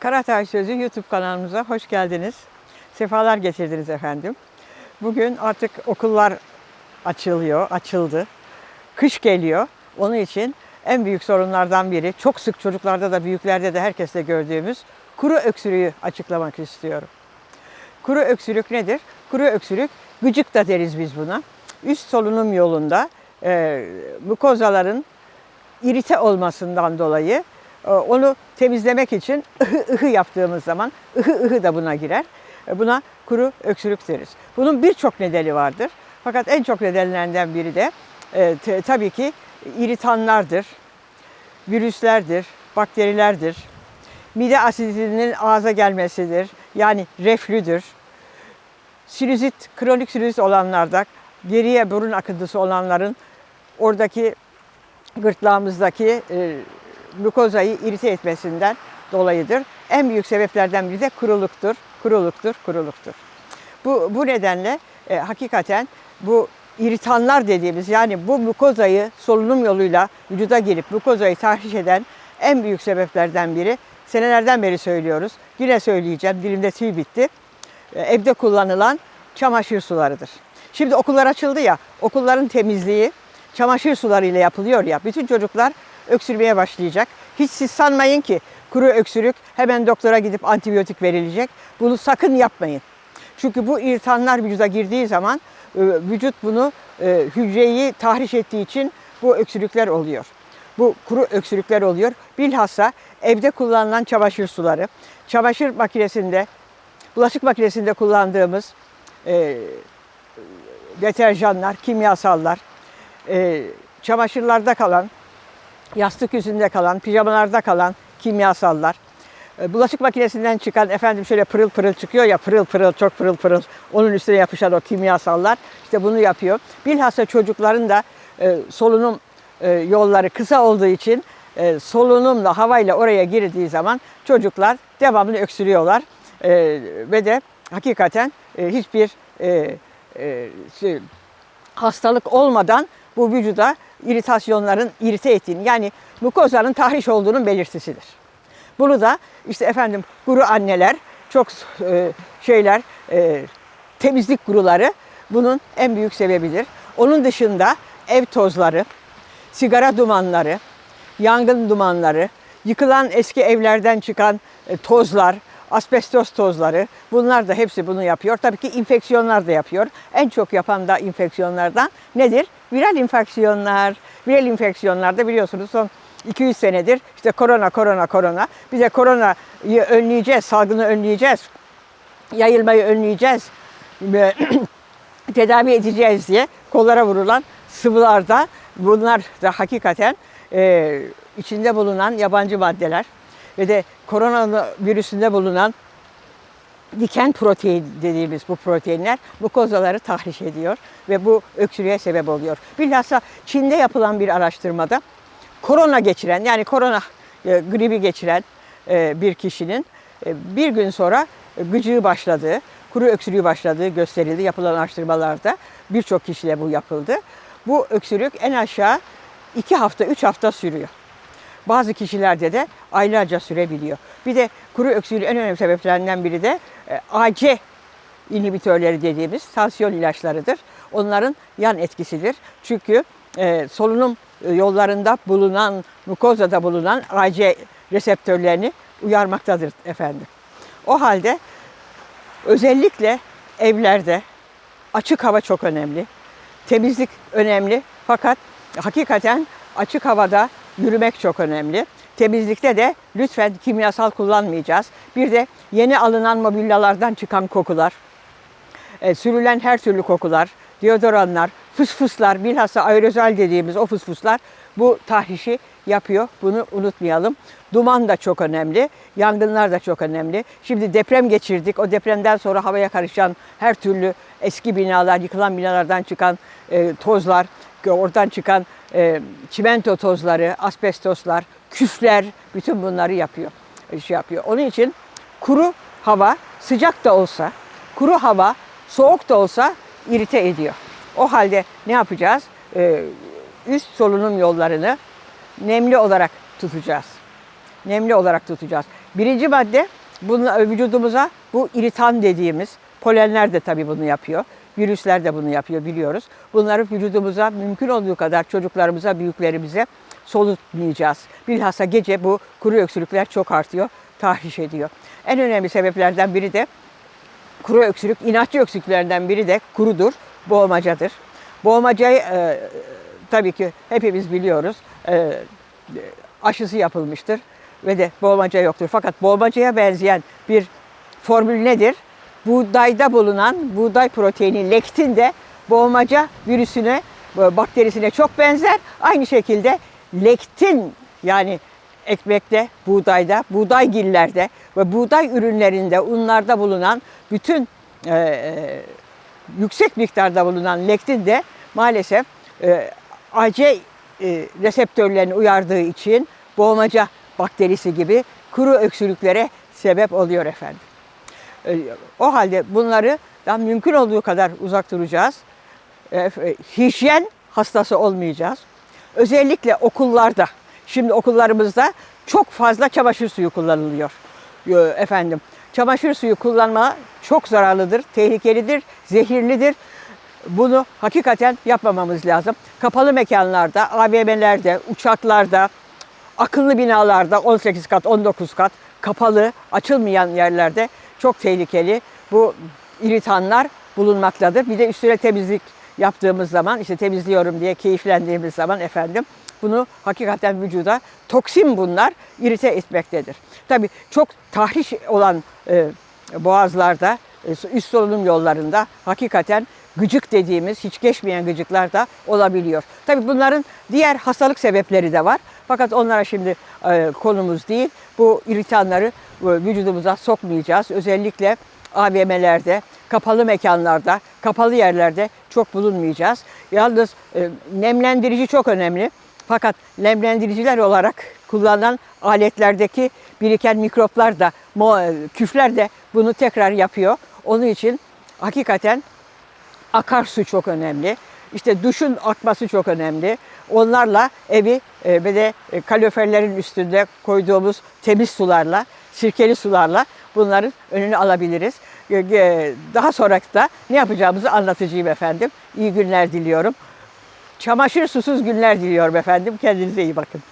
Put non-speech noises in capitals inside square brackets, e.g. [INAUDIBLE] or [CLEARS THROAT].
Karatay Sözü YouTube kanalımıza hoş geldiniz. Sefalar getirdiniz efendim. Bugün artık okullar açılıyor, açıldı. Kış geliyor. Onun için en büyük sorunlardan biri, çok sık çocuklarda da büyüklerde de herkeste gördüğümüz kuru öksürüğü açıklamak istiyorum. Kuru öksürük nedir? Kuru öksürük, gıcık da deriz biz buna. Üst solunum yolunda e, mukozaların irite olmasından dolayı onu temizlemek için ıhı ıhı yaptığımız zaman ıhı ıhı da buna girer. E, Buna kuru öksürük deriz. Bunun birçok nedeni vardır. Fakat en çok nedenlerinden biri de e, te- tabii ki iritanlardır, virüslerdir, bakterilerdir. Mide asidinin ağza gelmesidir. Yani reflüdür. Sinüzit, kronik sinüzit olanlarda geriye burun akıntısı olanların oradaki gırtlağımızdaki e, mukozayı irite etmesinden dolayıdır. En büyük sebeplerden biri de kuruluktur, kuruluktur, kuruluktur. Bu, bu nedenle e, hakikaten bu iritanlar dediğimiz yani bu mukozayı solunum yoluyla vücuda girip mukozayı tahriş eden en büyük sebeplerden biri senelerden beri söylüyoruz. Yine söyleyeceğim dilimde tüy bitti. E, Evde kullanılan çamaşır sularıdır. Şimdi okullar açıldı ya okulların temizliği çamaşır sularıyla yapılıyor ya. Bütün çocuklar öksürmeye başlayacak. Hiç siz sanmayın ki kuru öksürük hemen doktora gidip antibiyotik verilecek. Bunu sakın yapmayın. Çünkü bu irtihanlar vücuda girdiği zaman e, vücut bunu e, hücreyi tahriş ettiği için bu öksürükler oluyor. Bu kuru öksürükler oluyor. Bilhassa evde kullanılan çamaşır suları, çamaşır makinesinde, bulaşık makinesinde kullandığımız e, deterjanlar, kimyasallar, e, çamaşırlarda kalan, yastık yüzünde kalan, pijamalarda kalan kimyasallar, e, bulaşık makinesinden çıkan efendim şöyle pırıl pırıl çıkıyor ya pırıl pırıl çok pırıl pırıl onun üstüne yapışan o kimyasallar işte bunu yapıyor. Bilhassa çocukların da e, solunum e, yolları kısa olduğu için e, solunumla havayla oraya girdiği zaman çocuklar devamlı öksürüyorlar E, ve de hakikaten e, hiçbir e, e, şey, hastalık olmadan bu vücuda iritasyonların irite ettiğini yani mukozanın tahriş olduğunun belirtisidir. Bunu da işte efendim guru anneler çok e, şeyler e, temizlik guruları bunun en büyük sebebidir. Onun dışında ev tozları, sigara dumanları, yangın dumanları, yıkılan eski evlerden çıkan e, tozlar, asbestos tozları bunlar da hepsi bunu yapıyor. Tabii ki infeksiyonlar da yapıyor. En çok yapan da infeksiyonlardan nedir? Viral infeksiyonlar. Viral infeksiyonlarda biliyorsunuz son 200 senedir işte korona korona korona. Bize koronayı önleyeceğiz, salgını önleyeceğiz. Yayılmayı önleyeceğiz. ve [CLEARS THROAT] tedavi edeceğiz diye kollara vurulan sıvılarda bunlar da hakikaten e, içinde bulunan yabancı maddeler ve de korona virüsünde bulunan diken protein dediğimiz bu proteinler mukozaları tahriş ediyor ve bu öksürüğe sebep oluyor. Bilhassa Çin'de yapılan bir araştırmada korona geçiren yani korona e, gribi geçiren e, bir kişinin e, bir gün sonra gıcığı başladığı, kuru öksürüğü başladığı gösterildi yapılan araştırmalarda. Birçok kişiyle bu yapıldı. Bu öksürük en aşağı iki hafta, üç hafta sürüyor. Bazı kişilerde de aylarca sürebiliyor. Bir de kuru öksürüğün en önemli sebeplerinden biri de e, AC inhibitörleri dediğimiz tansiyon ilaçlarıdır. Onların yan etkisidir. Çünkü e, solunum e, yollarında bulunan, mukozada bulunan AC reseptörlerini uyarmaktadır efendim. O halde özellikle evlerde açık hava çok önemli. Temizlik önemli fakat hakikaten açık havada yürümek çok önemli. Temizlikte de lütfen kimyasal kullanmayacağız. Bir de yeni alınan mobilyalardan çıkan kokular, e, sürülen her türlü kokular, deodoranlar, fısfıslar, bilhassa aerozol dediğimiz o fısfıslar bu tahrişi yapıyor. Bunu unutmayalım. Duman da çok önemli, yangınlar da çok önemli. Şimdi deprem geçirdik. O depremden sonra havaya karışan her türlü eski binalar, yıkılan binalardan çıkan e, tozlar, oradan çıkan e, çimento tozları, asbestoslar, küfler bütün bunları yapıyor. e, Şey yapıyor. Onun için kuru hava sıcak da olsa, kuru hava soğuk da olsa irite ediyor. O halde ne yapacağız? Ee, üst solunum yollarını nemli olarak tutacağız. nemli olarak tutacağız. Birinci madde bunun vücudumuza bu iritan dediğimiz polenler de tabii bunu yapıyor. Virüsler de bunu yapıyor biliyoruz. Bunları vücudumuza mümkün olduğu kadar çocuklarımıza, büyüklerimize solutmayacağız. Bilhassa gece bu kuru öksürükler çok artıyor, tahriş ediyor. En önemli sebeplerden biri de kuru öksürük, inatçı öksürüklerden biri de kurudur, boğmacadır. Boğmacayı e, tabii ki hepimiz biliyoruz. E, aşısı yapılmıştır ve de boğmaca yoktur. Fakat boğmacaya benzeyen bir formül nedir? Buğdayda bulunan buğday proteini lektin de boğmaca virüsüne, e, bakterisine çok benzer. Aynı şekilde lektin yani ekmekte, buğdayda, buğdaygillerde ve buğday ürünlerinde, unlarda bulunan bütün e, e, yüksek miktarda bulunan lektin de maalesef e, AC e, reseptörlerini uyardığı için boğmaca bakterisi gibi kuru öksürüklere sebep oluyor efendim. E, O halde bunları daha mümkün olduğu kadar uzak duracağız. E, e, Hijyen hastası olmayacağız. Özellikle okullarda, şimdi okullarımızda çok fazla çamaşır suyu kullanılıyor. Efendim, çamaşır suyu kullanma çok zararlıdır, tehlikelidir, zehirlidir. Bunu hakikaten yapmamamız lazım. Kapalı mekanlarda, AVM'lerde, uçaklarda, akıllı binalarda 18 kat, 19 kat kapalı, açılmayan yerlerde çok tehlikeli bu iritanlar bulunmaktadır. Bir de üstüne temizlik yaptığımız zaman, işte temizliyorum diye keyiflendiğimiz zaman efendim bunu hakikaten vücuda toksin bunlar irite etmektedir. Tabii çok tahriş olan e, boğazlarda, e, üst solunum yollarında hakikaten gıcık dediğimiz hiç geçmeyen gıcıklar da olabiliyor. Tabii bunların diğer hastalık sebepleri de var. Fakat onlara şimdi e, konumuz değil. Bu iritanları e, vücudumuza sokmayacağız. Özellikle AVM'lerde, kapalı mekanlarda, kapalı yerlerde çok bulunmayacağız. Yalnız e, nemlendirici çok önemli. Fakat nemlendiriciler olarak kullanılan aletlerdeki biriken mikroplar da, küfler de bunu tekrar yapıyor. Onun için hakikaten akarsu çok önemli. İşte duşun akması çok önemli. Onlarla evi ve de e, kaloriferlerin üstünde koyduğumuz temiz sularla, sirkeli sularla bunların önünü alabiliriz. Daha sonra da ne yapacağımızı anlatacağım efendim. İyi günler diliyorum. Çamaşır susuz günler diliyorum efendim. Kendinize iyi bakın.